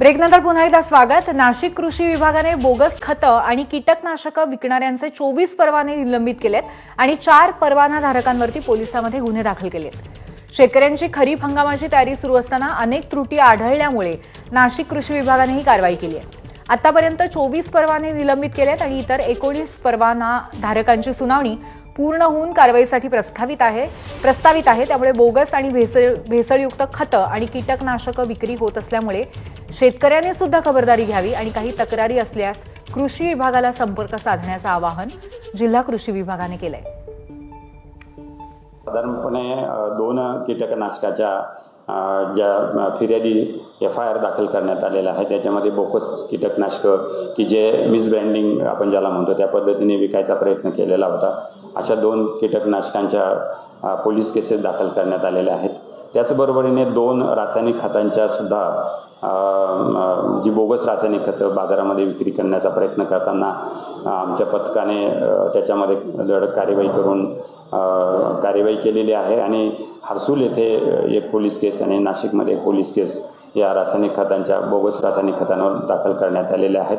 ब्रेकनंतर पुन्हा एकदा स्वागत. नाशिक कृषी विभागाने बोगस खतं आणि कीटकनाशकं विकणाऱ्यांचे चोवीस परवाने निलंबित केलेत आणि चार परवानाधारकांवरती पोलिसांमध्ये गुन्हे दाखल केलेत. शेतकऱ्यांची खरीप हंगामाची तयारी सुरू असताना अनेक त्रुटी आढळल्यामुळे नाशिक कृषी विभागाने ही कारवाई केली आहे. आतापर्यंत चोवीस परवाने निलंबित केलेत आणि इतर एकोणीस परवाना धारकांची सुनावणी पूर्ण होऊन कारवाईसाठी प्रस्तावित आहे प्रस्तावित आहे. त्यामुळे बोगस आणि भेसळ भेसळयुक्त खतं आणि कीटकनाशकं विक्री होत असल्यामुळे शेतकऱ्यांनी सुद्धा खबरदारी घ्यावी आणि काही तक्रारी असल्यास कृषी विभागाला संपर्क साधण्याचं आवाहन जिल्हा कृषी विभागाने केलंय. साधारणपणे दोन कीटकनाशकाच्या ज्या फिर्यादी एफ आय आर दाखल करण्यात आलेल्या आहे त्याच्यामध्ये बोकस कीटकनाशकं की जे मिसब्रँडिंग आपण ज्याला म्हणतो त्या पद्धतीने विकायचा प्रयत्न केलेला होता. अशा दोन कीटकनाशकांच्या पोलीस केसेस दाखल करण्यात आलेल्या आहेत. त्याचबरोबरीने दोन रासायनिक खतांच्या सुद्धा जी बोगस रासायनिक खतं बाजारामध्ये विक्री करण्याचा प्रयत्न करताना आमच्या पथकाने त्याच्यामध्ये धडक कार्यवाही करून कार्यवाही केलेली आहे. आणि हर्सूल येथे एक पोलीस केस आणि नाशिकमध्ये पोलीस केस या रासायनिक खतांच्या बोगस रासायनिक खतांवर दाखल करण्यात आलेल्या आहेत.